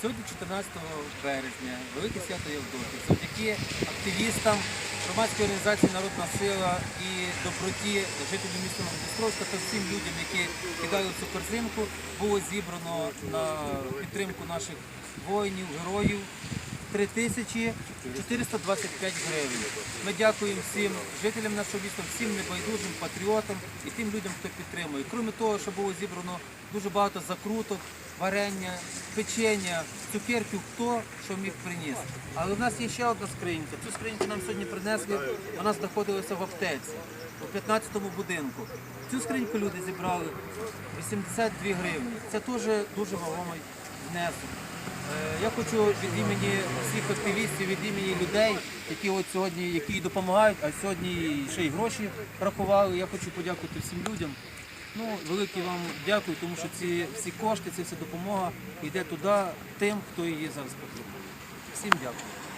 Сьогодні 14 березня, Велике свято Євдоків. Завдяки активістам громадської організації Народна сила і доброті жителів міста Новодністровська та всім людям, які кидали цю корзинку, було зібрано на підтримку наших воїнів, героїв 3425 гривень. Ми дякуємо всім жителям нашого міста, всім небайдужим патріотам і тим людям, хто підтримує. Крім того, що було зібрано дуже багато закруток, варення, печення, цукерків, хто що міг приніс. Але в нас є ще одна скринька. Цю скриньку нам сьогодні принесли, вона знаходилася в аптеці у 15-му будинку. Цю скриньку люди зібрали 82 гривні. Це теж дуже вагомий внесок. Е, Я хочу від імені всіх активістів, від імені людей, які от сьогодні які допомагають, а сьогодні ще й гроші рахували. Я хочу подякувати всім людям. Ну, велике вам дякую, тому що ці всі кошти, ця вся допомога йде туди тим, хто її зараз потребує. Всім дякую.